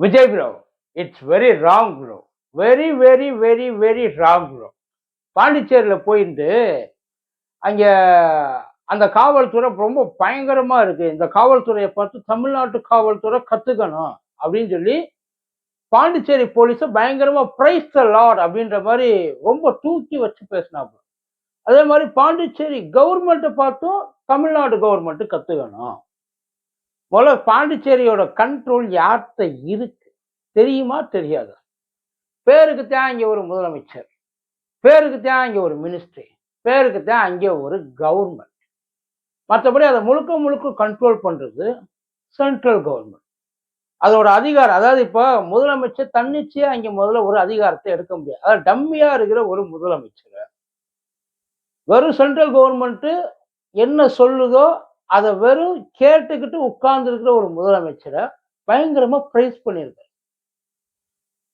Vijay bro it's very wrong bro very very very very wrong bro பாண்டிச்சேரியில் போயிட்டு அங்கே அந்த காவல்துறை ரொம்ப பயங்கரமாக இருக்கு. இந்த காவல்துறையை பார்த்து தமிழ்நாட்டு காவல்துறை கற்றுக்கணும் அப்படின்னு சொல்லி பாண்டிச்சேரி போலீஸை பயங்கரமாக பிரைஸ் த லார்ட் அப்படின்ற மாதிரி ரொம்ப தூக்கி வச்சு பேசினாப்புல அதே மாதிரி பாண்டிச்சேரி கவர்மெண்ட்டை பார்த்தும் தமிழ்நாடு கவர்மெண்ட்டு கற்றுக்கணும் முதல்ல பாண்டிச்சேரியோட கண்ட்ரோல் யார்கிட்ட இருக்கு? தெரியுமா? தெரியாது. பேருக்கு தான் இங்கே ஒரு முதலமைச்சர். பேருக்கு தான் இங்கே ஒரு மினிஸ்ட்ரி பேருக்கு தான் அங்கே ஒரு கவர்மெண்ட் மற்றபடி அதை முழுக்க முழுக்க கண்ட்ரோல் பண்ணுறது சென்ட்ரல் கவர்மெண்ட் அதோட அதிகாரம் அதாவது இப்போ முதலமைச்சர் தன்னிச்சையாக அங்கே முதல்ல ஒரு அதிகாரத்தை எடுக்க முடியாது. அதாவது டம்மியாக இருக்கிற ஒரு முதலமைச்சர். வெறும் சென்ட்ரல் கவர்மெண்ட்டு என்ன சொல்லுதோ அதை வெறும் கேட்டுக்கிட்டு உட்கார்ந்துருக்கிற ஒரு முதலமைச்சரை பயங்கரமா பிரைஸ் பண்ணியிருக்காரு.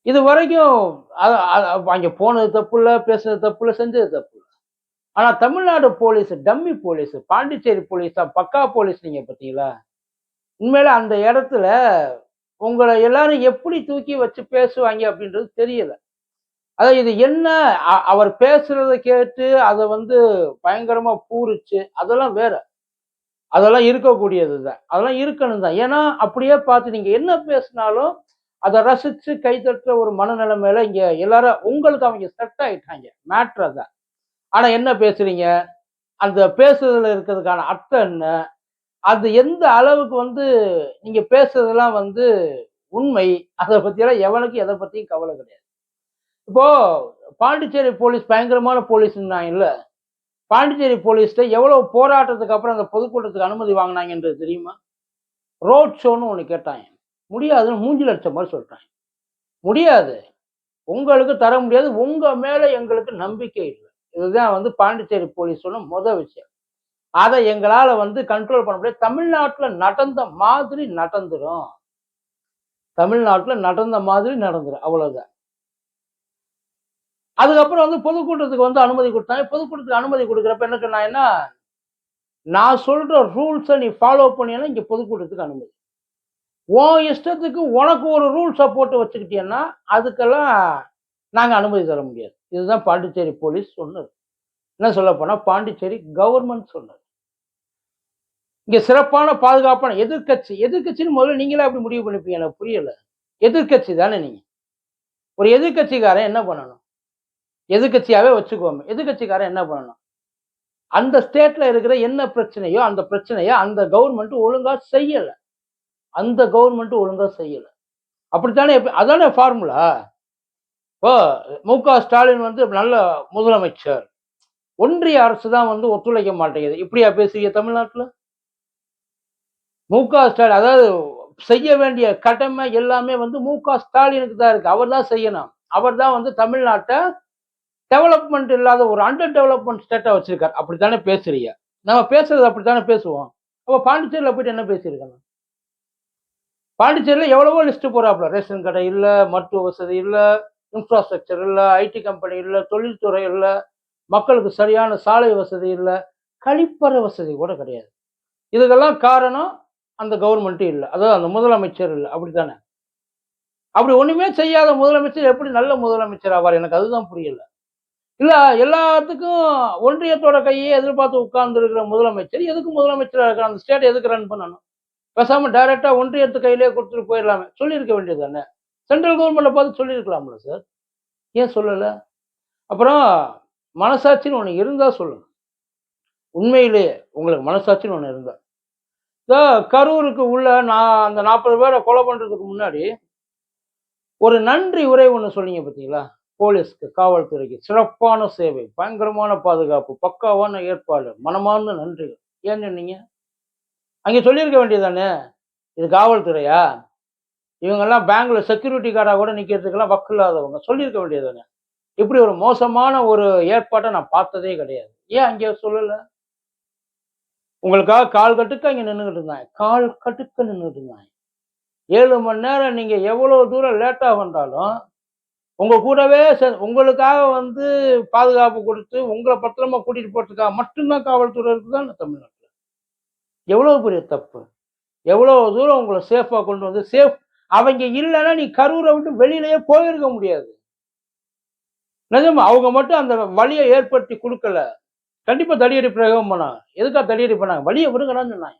இது வரைக்கும் அ- அங்க போனது தப்பு இல்லை பேசுனது தப்பு இல்லை செஞ்சது தப்பு இல்லை. ஆனா Tamil Nadu police dummy police Pondicherry police தான் பக்கா போலீஸ் நீங்க பார்த்தீங்களா? உண்மையில அந்த இடத்துல உங்களை எல்லாரும் எப்படி தூக்கி வச்சு பேசுவாங்க அப்படின்றது தெரியல. அதான் இது என்ன அ- அவர் பேசுறத கேட்டு அதை வந்து பயங்கரமா பூரிச்சு அதெல்லாம் வேற. அதெல்லாம் இருக்கக்கூடியது தான் அதெல்லாம் இருக்கணும் தான் ஏன்னா அப்படியே பார்த்து நீங்கள் என்ன பேசினாலும் அதை ரசிச்சு கைத்தட்டுற ஒரு மனநிலைமையில இங்கே எல்லாரும் உங்களுக்கு அவங்க செட் ஆகிட்டாங்க மேட்ரு தான் ஆனால் என்ன பேசுறீங்க? அந்த பேசுறதுல இருக்கிறதுக்கான அர்த்தம் என்ன? அது எந்த அளவுக்கு வந்து நீங்கள் பேசுறதெல்லாம் வந்து உண்மை? அதை பற்றியெல்லாம் எவனுக்கும் எதை பற்றியும் கவலை கிடையாது. இப்போ பாண்டிச்சேரி போலீஸ் பயங்கரமான போலீஸ் நான் இல்லை பாண்டிச்சேரி போலீஸ்கிட்ட எவ்வளவு போராட்டத்துக்கு அப்புறம் அந்த பொதுக்கூட்டத்துக்கு அனுமதி வாங்கினாங்கன்றது தெரியுமா? ரோட் ஷோன்னு ஒன்று கேட்டாங்க. முடியாதுன்னு மூஞ்சில் லட்சம் மாதிரி சொல்லிட்டாங்க. முடியாது. உங்களுக்கு தர முடியாது. உங்க மேல எங்களுக்கு நம்பிக்கை இல்லை. இதுதான் வந்து பாண்டிச்சேரி போலீஸ் சொன்ன முத விஷயம். அதை எங்களால வந்து கண்ட்ரோல் பண்ண முடியாது. தமிழ்நாட்டுல நடந்த மாதிரி நடந்துரும். தமிழ்நாட்டுல நடந்த மாதிரி நடந்துரும். அவ்வளவுதான். அதுக்கப்புறம் வந்து பொதுக்கூட்டத்துக்கு வந்து அனுமதி கொடுத்தாங்க. பொதுக்கூட்டத்துக்கு அனுமதி கொடுக்குறப்ப என்ன சொன்னாங்கன்னா நான் சொல்ற ரூல்ஸை நீ ஃபாலோ பண்ணினா இங்கே பொதுக்கூட்டத்துக்கு அனுமதி. உன் இஷ்டத்துக்கு உனக்கு ஒரு ரூல்ஸை போட்டு வச்சுக்கிட்டீங்கன்னா அதுக்கெல்லாம் நாங்கள் அனுமதி தர முடியாது. இதுதான் பாண்டிச்சேரி போலீஸ் சொன்னது. என்ன சொல்ல போனால் பாண்டிச்சேரி கவர்மெண்ட் சொன்னது. இங்கே சிறப்பான பாதுகாப்பான எதிர்க்கட்சி எதிர்க்கட்சின்னு முதல்ல நீங்களே அப்படி முடிவு பண்ணிப்பீங்க எனக்கு புரியலை. எதிர்க்கட்சி தானே நீங்கள் ஒரு எதிர்க்கட்சிக்காரன் என்ன பண்ணணும்? எதிர்க்கட்சியாவே வச்சுக்கோமே எதிர்க்கட்சிக்காரன் என்ன பண்ணணும்? அந்த ஸ்டேட்ல இருக்கிற என்ன பிரச்சனையோ அந்த பிரச்சனையை அந்த கவர்மெண்ட் ஒழுங்கா செய்யல. அந்த கவர்மெண்ட் ஒழுங்கா செய்யல. அப்படித்தானே எப்ப- அதானே ஃபார்முலா இப்போ மு க ஸ்டாலின் வந்து நல்ல முதலமைச்சர். ஒன்றிய அரசு தான் வந்து ஒத்துழைக்க மாட்டேங்குது. இப்படியா பேசுறீங்க தமிழ்நாட்டுல? மு க ஸ்டாலின் அதாவது செய்ய வேண்டிய கடமை எல்லாமே வந்து மு க ஸ்டாலினுக்கு தான் இருக்கு. அவர் தான் செய்யணும். அவர் தான் வந்து தமிழ்நாட்டை டெவலப்மெண்ட் இல்லாத ஒரு அண்டர் டெவலப்மெண்ட் ஸ்டேட்டா வச்சிருக்காரு. அப்படித்தானே பேசுறீங்க? நம்ம பேசுறது அப்படித்தானே பேசுவோம். அப்போ பாண்டிச்சேரியில் போயிட்டு என்ன பேசியிருக்காங்க பாண்டிச்சேரியில் எவ்வளவோ லிஸ்ட் போறாப்புல ரேஷன் கடை இல்லை மருத்துவ வசதி இல்லை இன்ஃப்ராஸ்ட்ரக்சர் இல்லை ஐடி கம்பெனி இல்லை தொழில்துறை இல்லை மக்களுக்கு சரியான சாலை வசதி இல்லை கழிப்பறை வசதி கூட கிடையாது. இதுக்கெல்லாம் காரணம் அந்த கவர்மெண்ட்டும் இல்லை. அதாவது அந்த முதலமைச்சர் இல்லை. அப்படித்தானே? அப்படி ஒண்ணுமே செய்யாத முதலமைச்சர் எப்படி நல்ல முதலமைச்சர் ஆவார்? எனக்கு அதுதான் புரியல. இல்லை எல்லாத்துக்கும் ஒன்றியத்தோட கையே எதிர்பார்த்து உட்கார்ந்துருக்கிற முதலமைச்சர் எதுக்கு முதலமைச்சராக இருக்கிற அந்த ஸ்டேட் எதுக்கு ரன் பண்ணணும்? பேசாமல் டைரெக்டாக ஒன்றியத்து கையிலே கொடுத்துட்டு போயிடலாமே. சொல்லியிருக்க வேண்டியது தானே சென்ட்ரல் கவர்மெண்ட்டை பார்த்து சொல்லியிருக்கலாம்ல சார் ஏன் சொல்லலை? அப்புறம் மனசாட்சின்னு ஒன்று இருந்தால் சொல்லணும் உண்மையிலேயே உங்களுக்கு மனசாட்சின்னு ஒன்று இருந்தால் இந்த கரூருக்கு உள்ள நான் அந்த நாற்பது பேரை கொலை பண்ணுறதுக்கு முன்னாடி ஒரு நன்றி உரை ஒன்று சொன்னீங்க பார்த்தீங்களா போலீஸ்க்கு காவல்துறைக்கு சிறப்பான சேவை பயங்கரமான பாதுகாப்பு பக்காவான ஏற்பாடு மனமார்ந்த நன்றிகள். ஏன் சொன்னீங்க? அங்கே சொல்லியிருக்க வேண்டியதானே இது காவல்துறையா? இவங்கெல்லாம் பேங்க்ல செக்யூரிட்டி கார்டாக கூட நிற்கிறதுக்கெல்லாம் வக்கு இல்லாதவங்க. சொல்லியிருக்க வேண்டியதானே இப்படி ஒரு மோசமான ஒரு ஏற்பாட்டை நான் பார்த்ததே கிடையாது. ஏன் அங்கே சொல்லலை? உங்களுக்காக கால் கட்டுக்க அங்கே நின்றுக்கிட்டு இருந்தாங்க. கால் கட்டுக்க நின்றுட்டு இருந்தாங்க. ஏழு மணி நேரம் நீங்க எவ்வளவு தூரம் லேட்டா வந்தாலும் உங்க கூடவே செ- உங்களுக்காக வந்து பாதுகாப்பு கொடுத்து உங்களை பத்திரமா கூட்டிட்டு போறதுக்காக மட்டும்தான் காவல்துறை இருக்குதான் தமிழ்நாட்டில்? எவ்வளவு பெரிய தப்பு? எவ்வளவு தூரம் உங்களை சேஃபாக கொண்டு வந்து சேஃப் அவங்க இல்லைன்னா நீ கரூரை விட்டு வெளியிலயே போயிருக்க முடியாது. நிஜமா அவங்க மட்டும் அந்த வழியை ஏற்படுத்தி கொடுக்கல. கண்டிப்பா தடியடி பிரயோகம் பண்ணாங்க. எதுக்கா தடியடி பண்ணாங்க? வழியை விடுங்கடான்னு சொன்னாங்க.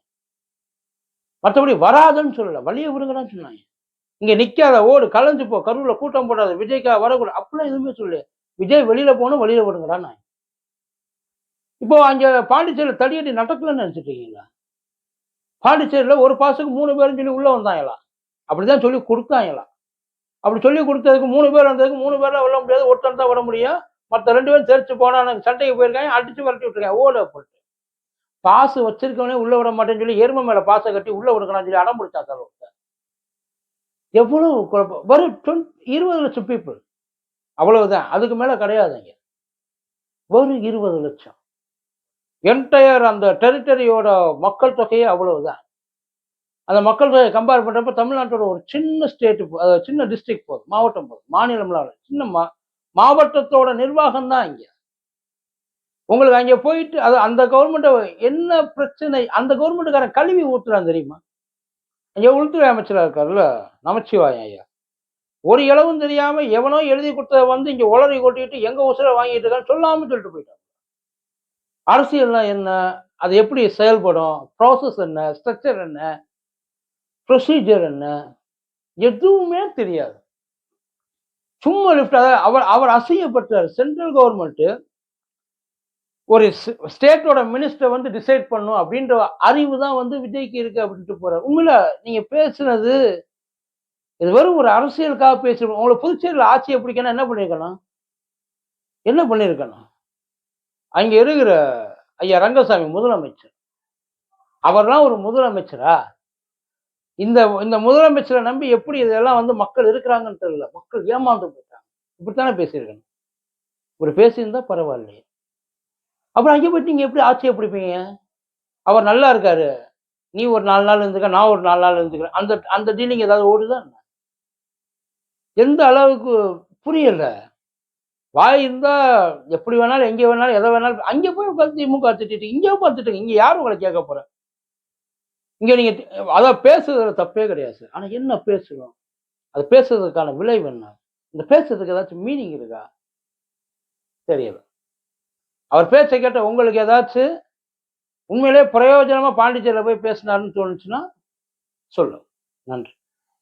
மற்றபடி வராதுன்னு சொல்லல. வழியை விடுங்கடான்னு சொன்னாங்க. இங்க நிக்காத ஓடு கலைஞ்சு போ கரூர்ல கூட்டம் போடாத விஜய்க்கா வரக்கூடாது அப்படிலாம் எதுவுமே சொல்லு விஜய் வெளியில போகணும் வெளியில விடுங்கடான்னு இப்போ அங்க பாண்டிச்சேரியில் தடியடி நடக்கலன்னு நினைச்சிட்டு பாண்டிச்சேரியில் ஒரு பாசுக்கு மூணு பேரும் சொல்லி உள்ள வந்தாங்களாம் அப்படிதான் சொல்லி கொடுத்தாங்களாம் அப்படி சொல்லி கொடுத்ததுக்கு மூணு பேர் வந்ததுக்கு மூணு பேர்லாம் விட முடியாது ஒருத்தன் தான் விட முடியும். மற்ற ரெண்டு பேரும் தெரிச்சு போனா எனக்கு சண்டைக்கு போயிருக்காங்க அடிச்சு விரட்டி விட்டுருக்காங்க ஓட போட்டு. பாசு வச்சிருக்கவனே உள்ள விட மாட்டேன்னு சொல்லி எருமை மேல பாசை கட்டி உள்ள விடுக்கணும்னு சொல்லி அடம் பிடிச்சா சார் எவ்வளவு குழப்பம் வெறும் டுவெண்ட் இருபது லட்சம் பீப்புள் அவ்வளவுதான். அதுக்கு மேல கிடையாதுங்க வெறும் இருபது லட்சம். என்டையர் அந்த டெரிட்டரியோட மக்கள் தொகையே அவ்வளவுதான். அந்த மக்கள் தொகையை கம்பேர் பண்றப்ப தமிழ்நாட்டோட ஒரு சின்ன ஸ்டேட் சின்ன டிஸ்ட்ரிக்ட் போதும். மாவட்டம் போதும். மாநிலம்லாம் சின்ன மா மாவட்டத்தோட நிர்வாகம் தான் இங்க. உங்களுக்கு அங்கே போயிட்டு அது அந்த கவர்மெண்ட்டை என்ன பிரச்சனை அந்த கவர்மெண்ட்டுக்காரன் கழுவி ஊத்துறான் தெரியுமா? இங்க உள்துறை அமைச்சராக இருக்காருல்ல நமச்சிவாயம் ஐயா. ஒரு இளவும் தெரியாம எவனோ எழுதி கொடுத்தத வந்து இங்க உளறி கொட்டிட்டு எங்க உசுர வாங்கிட்டு இருக்கான்னு சொல்லாம சொல்லிட்டு போயிட்டான் அரசியல்னா என்ன? அது எப்படி செயல்படும்? ப்ராசஸ் என்ன? ஸ்ட்ரக்சர் என்ன? ப்ரொசீஜர் என்ன? எதுவுமே தெரியாது. சும்மா லிஃப்ட் அவர் அவர் அசையப்பட்டார் சென்ட்ரல் கவர்மெண்ட்டு ஒரு ஸ்டேட்டோட மினிஸ்டர் வந்து டிசைட் பண்ணும் அப்படின்ற அறிவு தான் வந்து விஜய்க்கு இருக்கு அப்படின்ட்டு போறாரு. உண்மையில நீங்க பேசுனது இது வெறும் ஒரு அரசியலுக்காக பேசுறோம் உங்களை புதுச்சேரியில் ஆட்சியை பிடிக்கணும் என்ன பண்ணியிருக்கணும் என்ன பண்ணியிருக்கணும் அங்க இருக்கிற ஐயா ரங்கசாமி முதலமைச்சர். அவர்லாம் ஒரு முதலமைச்சரா? இந்த இந்த முதலமைச்சரை நம்பி எப்படி இதெல்லாம் வந்து மக்கள் இருக்கிறாங்கன்னு தெரியல. மக்கள் ஏமாந்து போயிட்டாங்க. இப்படித்தானே பேசியிருக்கணும்? இப்படி பேசியிருந்தா பரவாயில்லையே. அப்புறம் அங்கே போயிட்டு நீங்கள் எப்படி ஆச்சரியப்படுப்பீங்க அவர் நல்லா இருக்காரு. நீ ஒரு நாலு நாள் இருந்துக்க நான் ஒரு நாலு நாள் இருந்துக்கிறேன். அந்த அந்த டீலிங் ஏதாவது ஓடுதா என்ன? எந்த அளவுக்கு புரியல. வாய் இருந்தால் எப்படி வேணாலும் எங்கே வேணாலும் எதை வேணாலும் அங்கே போய் உட்காந்து திமுக திட்டிட்டு இங்கே பார்த்துட்டு இங்கே யாரும் உங்களை கேட்க போகிற இங்கே நீங்கள் அதான் பேசுறதுல தப்பே கிடையாது சார். என்ன பேசுகிறோம் அது பேசுறதுக்கான விளைவு என்ன? இந்த பேசுறதுக்கு ஏதாச்சும் மீனிங் இருக்கா? தெரியல. அவர் பேச்சை கேட்ட உங்களுக்கு ஏதாச்சும் உண்மையிலே பிரயோஜனமாக பாண்டிச்சேரியில் போய் பேசினாருன்னு தோணுச்சுன்னா சொல்லுங்கள் நன்றி.